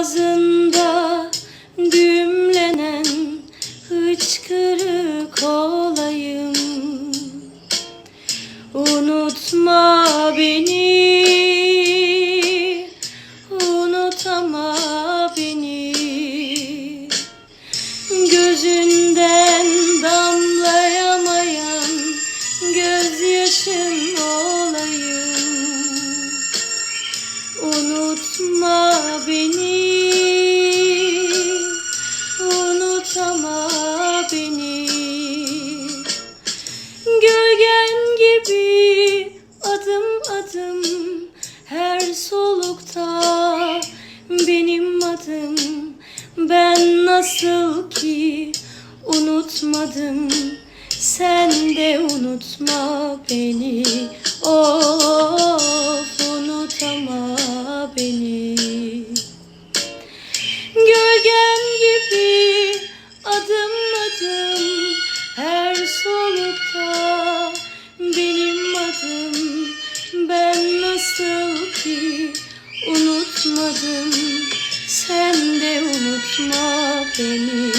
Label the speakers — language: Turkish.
Speaker 1: boğazında düğümlenen hıçkırık olayım. Unutma beni Unutama beni. Gözünden damlayamayan gözyaşın olayım. Unutma beni nasıl ki unutmadım sen de unutma beni. Of unutama beni. Gölgen gibi adım adım her solukta benim adım. Ben nasıl ki unutmadım sen de unutma beni oh.